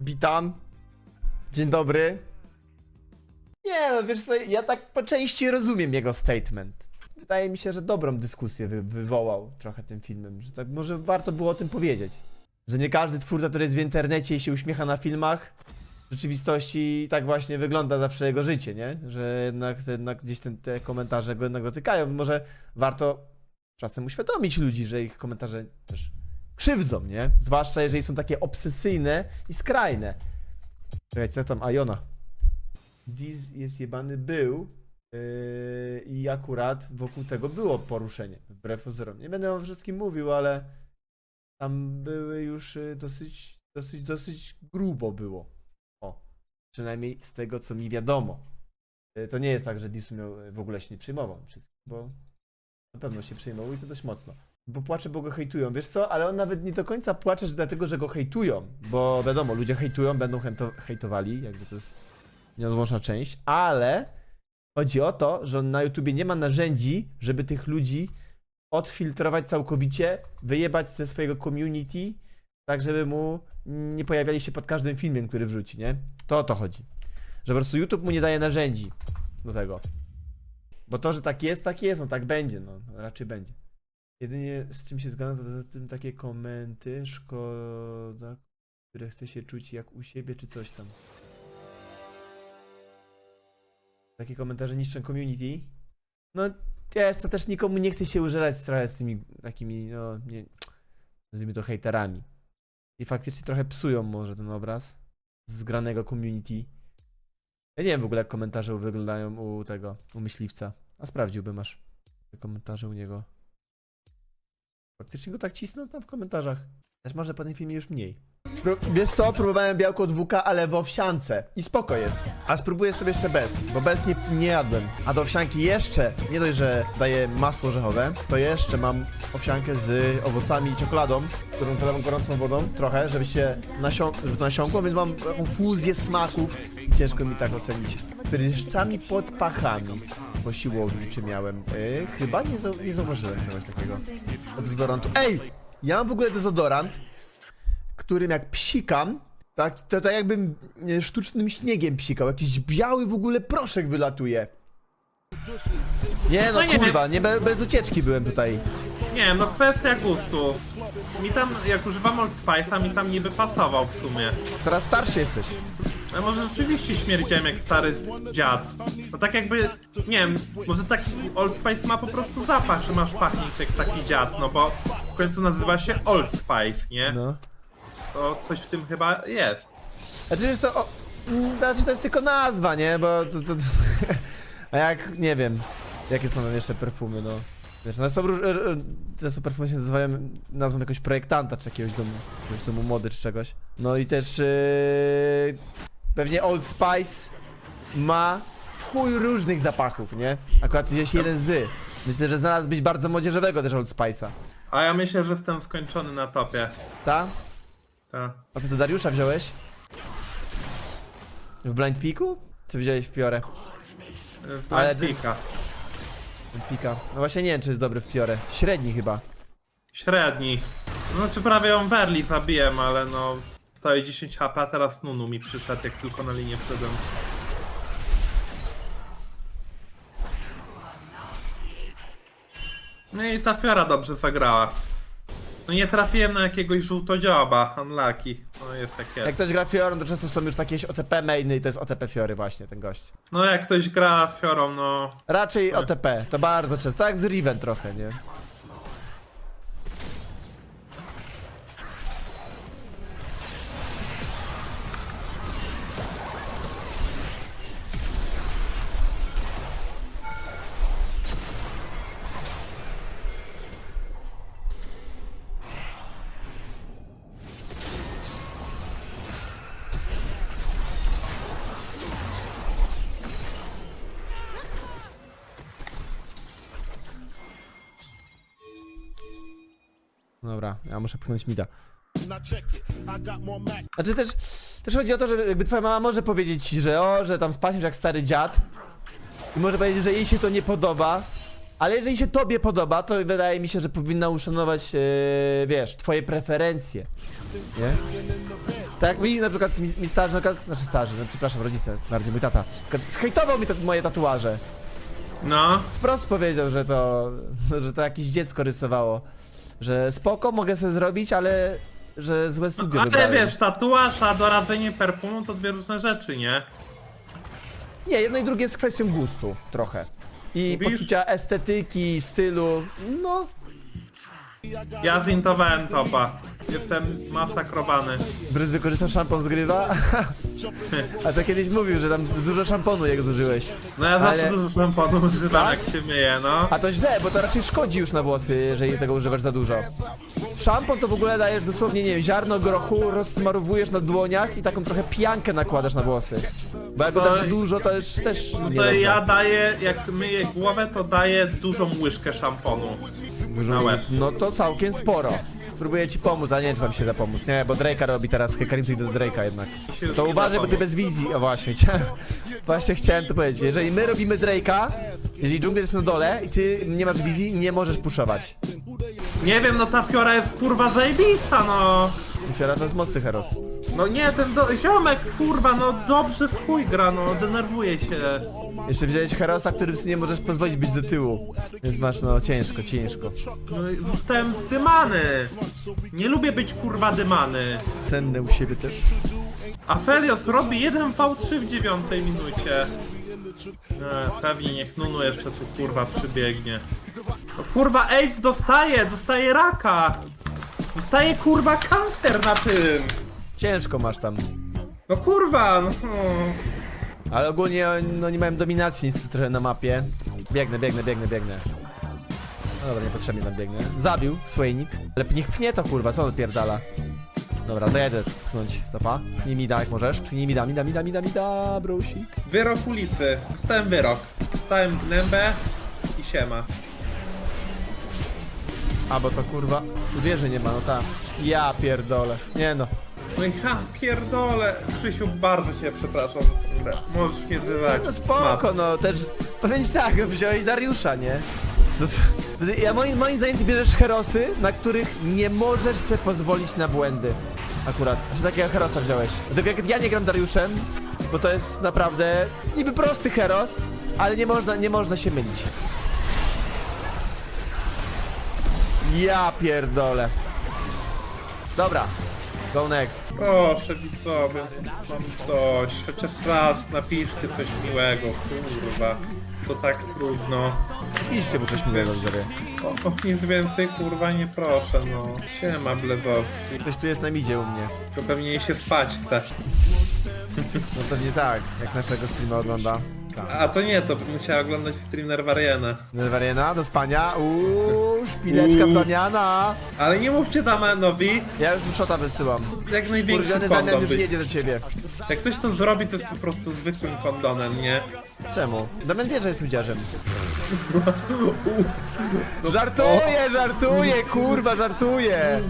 Witam. Dzień dobry. Nie, no wiesz co, ja tak po części rozumiem jego statement. Wydaje mi się, że dobrą dyskusję wy wywołał trochę tym filmem, że tak może warto było o tym powiedzieć. Że nie każdy twórca, który jest w internecie i się uśmiecha na filmach, w rzeczywistości tak właśnie wygląda zawsze jego życie, nie? Że jednak, jednak gdzieś ten, te komentarze go jednak dotykają. Może warto czasem uświadomić ludzi, że ich komentarze też krzywdzą, nie? Zwłaszcza jeżeli są takie obsesyjne i skrajne. Czekaj, co tam? Ajona. Diz jest jebany był yy, i akurat wokół tego było poruszenie, wbrew pozorom. Nie będę o wszystkim mówił, ale tam były już yy, dosyć, dosyć, dosyć grubo było. O, przynajmniej z tego, co mi wiadomo. Yy, to nie jest tak, że Disu miał, yy, w ogóle się nie wszystkim, bo na pewno się przejmował i to dość mocno. Bo płacze, bo go hejtują. Wiesz co? Ale on nawet nie do końca płacze że dlatego, że go hejtują. Bo wiadomo, ludzie hejtują, będą hejto- hejtowali, jakby to jest nieodłączna część, ale chodzi o to, że on na YouTubie nie ma narzędzi, żeby tych ludzi odfiltrować całkowicie, wyjebać ze swojego community, tak żeby mu nie pojawiali się pod każdym filmem, który wrzuci, nie? To o to chodzi. Że po prostu YouTube mu nie daje narzędzi do tego. Bo to, że tak jest, tak jest, no tak będzie, no raczej będzie. Jedynie z czym się zgadzam, to, to tym takie komenty, szkoda, które chce się czuć jak u siebie, czy coś tam. Takie komentarze niszczą community. No, wiesz co, też nikomu nie chce się użerać trochę z tymi takimi, no, nie, nazwijmy to hejterami. I faktycznie trochę psują może ten obraz zgranego community. Ja nie wiem w ogóle jak komentarze wyglądają u tego, u myśliwca. A sprawdziłbym aż te komentarze u niego. Faktycznie go tak cisną tam w komentarzach. Też może po tym filmie już mniej. Wiesz co, próbowałem białko od ale w owsiance. I spoko jest. A spróbuję sobie jeszcze bez, bo bez nie, nie jadłem. A do owsianki jeszcze, nie dość, że daję masło orzechowe, to jeszcze mam owsiankę z owocami i czekoladą, którą zalewam gorącą wodą trochę, żeby się nasią żeby nasiąkło, więc mam taką fuzję smaków. Ciężko mi tak ocenić. Pryszczami pod pachami. Po siłowni czy miałem? Yy, chyba nie, nie zauważyłem czegoś takiego. Od dezodorantu. Ej! Ja mam w ogóle dezodorant, którym jak psikam, tak, to tak jakbym sztucznym śniegiem psikał. Jakiś biały w ogóle proszek wylatuje. Nie no, No nie kurwa, nie be, bez ucieczki byłem tutaj. Nie wiem, no kwestia gustu. Mi tam, jak używam Old Spice'a, mi tam niby pasował w sumie. Coraz starszy jesteś. A może rzeczywiście śmierdziałem jak stary dziad. No tak jakby, nie wiem, może tak Old Spice ma po prostu zapach, że masz pachnieć jak taki dziad, no bo w końcu nazywa się Old Spice, nie? No. To coś w tym chyba jest. Znaczy, wiesz co, o, mm, znaczy to jest tylko nazwa, nie? Bo to, to, to A jak, nie wiem, jakie są tam jeszcze perfumy, no. Wiesz, no są róż, e, e, często perfumy się nazywają nazwą jakiegoś projektanta, czy jakiegoś domu, jakiegoś domu mody, czy czegoś. No i też yy, pewnie Old Spice ma chuj różnych zapachów, nie? Akurat gdzieś jeden z. Myślę, że znalazłbyś bardzo młodzieżowego też Old Spice'a. A ja myślę, że jestem skończony na topie. Ta? Ta. A co ty Dariusza wziąłeś? W Blind Peaku? Czy wziąłeś Fiorę? W Ale- Pika. Pika. No właśnie nie wiem, czy jest dobry w Fiorę. Średni chyba. Średni. Znaczy prawie ją Berli zabiłem, ale no... Stoi 10 HP, a teraz Nunu mi przyszedł, jak tylko na linię wszedłem. No i ta Fiora dobrze zagrała. No nie trafiłem na jakiegoś żółtodzioba, unlucky. No jest jak Jak ktoś gra Fiorą, to często są już jakieś OTP mainy i to jest OTP Fiory właśnie, ten gość. No jak ktoś gra Fiorą, no... Raczej. OTP, to bardzo często. Tak jak z Riven trochę, nie? Dobra, ja muszę pchnąć mida. Znaczy też, też chodzi o to, że jakby twoja mama może powiedzieć ci, że o, że tam spaśniesz jak stary dziad i może powiedzieć, że jej się to nie podoba, ale jeżeli się tobie podoba, to wydaje mi się, że powinna uszanować, e, wiesz, twoje preferencje, nie? Tak jak mi na przykład mi, mi starzy, na przykład, znaczy starzy, no przepraszam, rodzice, bardziej mój tata, zhejtował mi te, moje tatuaże. No. Wprost powiedział, że to, że to jakieś dziecko rysowało. Że spoko, mogę sobie zrobić, ale że złe studio Ale wybrałem. wiesz, tatuaż, a doradzenie perfumu to dwie różne rzeczy, nie? Nie, jedno i drugie jest kwestią gustu, trochę. I Mówisz? poczucia estetyki, stylu, no, Ja zintowałem topa. Jestem masakrowany. Brys wykorzystał szampon z grywa? A to kiedyś mówił, że tam dużo szamponu jego zużyłeś. No ja zawsze Ale- dużo szamponu używam Tak? jak się myję, no. A to źle, bo to raczej szkodzi już na włosy, jeżeli tego używasz za dużo. Szampon to w ogóle dajesz dosłownie, nie wiem, ziarno grochu, rozsmarowujesz na dłoniach i taką trochę piankę nakładasz na włosy. Bo jak go dasz za dużo, to już też No nie to dobrze. ja daję, jak myję głowę, to daję dużą łyżkę szamponu. Na łeb. No to całkiem sporo. Spróbuję ci pomóc, a nie wiem, czy wam się da pomóc. Nie, bo Drake'a robi teraz, Hekarim do Drake'a jednak. To uważaj, bo ty bez wizji. O właśnie, chciałem, właśnie chciałem to powiedzieć. Jeżeli my robimy Drake'a, jeżeli dżungler jest na dole i ty nie masz wizji, nie możesz puszować. Nie wiem, no ta fiora jest kurwa zajebista, no. Fiora to jest mocny heros. No nie, ten do... ziomek, kurwa, no dobrze w chuj gra, no, denerwuje się. Jeszcze wziąłeś herosa, którym sobie nie możesz pozwolić być do tyłu. Więc masz, no, ciężko, ciężko. No i zostałem zdymany. Nie lubię być kurwa dymany. Cenne u siebie też. A Felios robi 1 V3 w dziewiątej minucie. E, pewnie niech Nunu jeszcze tu kurwa przybiegnie. No, kurwa AIDS dostaje, dostaje raka. Dostaje kurwa kancer na tym. Ciężko masz tam. No kurwa, no. Ale ogólnie no, nie mają dominacji niestety trochę na mapie. Biegnę, biegnę, biegnę, biegnę. No dobra, niepotrzebnie tam biegnę. Zabił Swaynik. Ale niech pnie to kurwa, co on odpierdala? Dobra, to jedę pchnąć topa. Pchnij mi da jak możesz. Pchnij mi da, mi da, mi da, mi da, mi da, brusik. Wyrok ulicy. Dostałem wyrok. Dostałem gnębę i siema. A, bo to kurwa... Tu wieży nie ma, no tak. Ja pierdolę. Nie no. No i ja pierdolę. Krzysiu, bardzo cię przepraszam. Możesz mnie zwywać. No spoko, no też... Powiem ci tak, wziąłeś Dariusza, nie? To, to, ja moim, moim zdaniem ty bierzesz herosy, na których nie możesz sobie pozwolić na błędy. Akurat. Czy takiego herosa wziąłeś? Dlatego jak ja nie gram Dariuszem, bo to jest naprawdę niby prosty heros, ale nie można, nie można się mylić. Ja pierdolę. Dobra. Go next. Proszę widzowie, mam dość. Chociaż raz napiszcie coś miłego, kurwa. To tak trudno. Piszcie mu coś miłego, widzowie. O, o nic więcej, kurwa, nie proszę, no. Siema, Blezowski. Ktoś tu jest na midzie u mnie. To pewnie się spać chce. No pewnie tak, jak naszego streama ogląda. Tak. A to nie, to bym musiała oglądać stream Nerwariana. Nerwariena do spania. Uuu, szpileczka Uuu. planiana. Ale nie mówcie Damanowi, Ja już mu szota wysyłam. jak największy Kurwiony Damian kondon już być. jedzie do ciebie. Jak ktoś to zrobi, to jest po prostu zwykłym kondonem, nie? Czemu? Damian wie, że jest Żartuję, żartuję, kurwa, żartuję.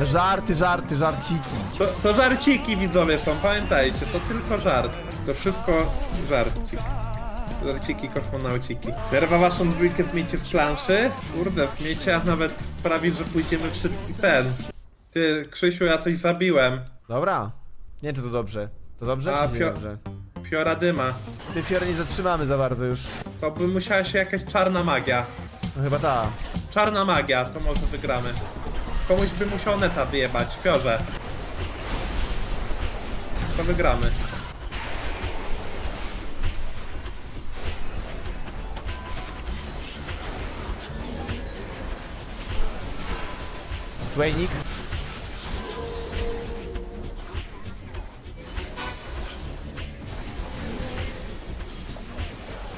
Żarty, żarty, żarciki. To, to żarciki widzowie są, pamiętajcie, to tylko żart. To wszystko żarcik. Żarciki, kosmonauciki. Zerwa waszą dwójkę zmiecie w planszy? Kurde, zmiecie, a nawet prawie, że pójdziemy w szybki ten. Ty, Krzysiu, ja coś zabiłem. Dobra. Nie wiem, czy to dobrze. To dobrze, A, czy nie dobrze? Fiora dyma. Ty Fiory nie zatrzymamy za bardzo już. To by musiała się jakaś czarna magia. No chyba ta. Czarna magia, to może wygramy. Komuś by musiał neta wyjebać, Fiorze. To wygramy. Swaynik.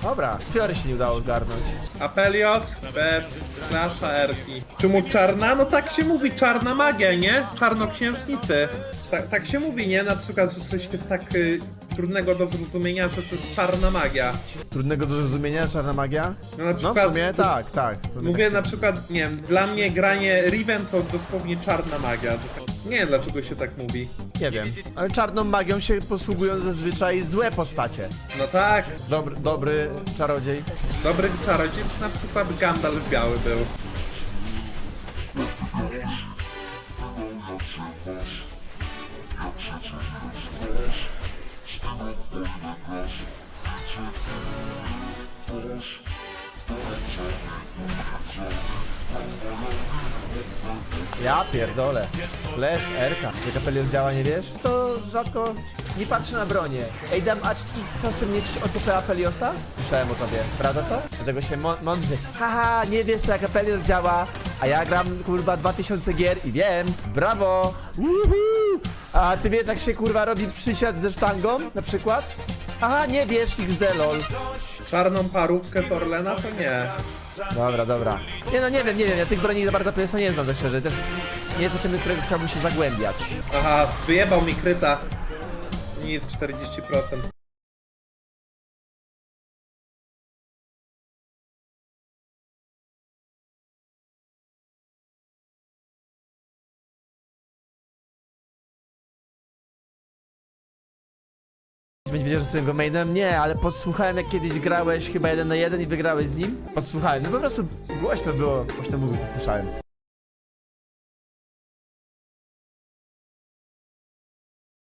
Dobra, Fiory się nie udało zgarnąć. Apelios bez nasza Erki. Czemu czarna? No tak się mówi, czarna magia, nie? Czarnoksiężnicy. Tak, tak się mówi, nie? Na przykład, że coś jest tak y, trudnego do zrozumienia, że to jest czarna magia. Trudnego do zrozumienia, czarna magia? No na No w przykład... sumie tak, tak. Mówię na przykład, nie wiem, dla mnie granie Riven to dosłownie czarna magia. To tak, nie wiem dlaczego się tak mówi. Nie wiem, ale czarną magią się posługują zazwyczaj złe postacie. No tak, Dobry, dobry czarodziej. dobry czarodziej, na przykład Gandalf biały był. Ja pierdolę. Flash, Erka. Jak Apelios działa, nie wiesz? Co rzadko nie patrzę na bronię. Ej, dam, a co chcesz mieć od TP Apeliosa? Słyszałem o tobie, prawda to? Dlatego się mą- mądrzy. Haha, nie wiesz jak Apelios działa, a ja gram kurwa 2000 gier i wiem. Brawo! Uhu! A ty wiesz jak się kurwa robi przysiad ze sztangą na przykład? Aha, nie wiesz XD lol. Czarną parówkę z Orlena to nie. Dobra, dobra. Nie no, nie wiem, nie wiem, ja tych broni za bardzo Apeliosa nie znam, tak szczerze. Też nie jest to czym, którego chciałbym się zagłębiać. Aha, wyjebał mi kryta. Nic, 40%. Będzie wiedział, że jestem go mainem? Nie, ale podsłuchałem jak kiedyś grałeś chyba jeden na jeden i wygrałeś z nim. Podsłuchałem, no po prostu głośno było, głośno mówił, to słyszałem.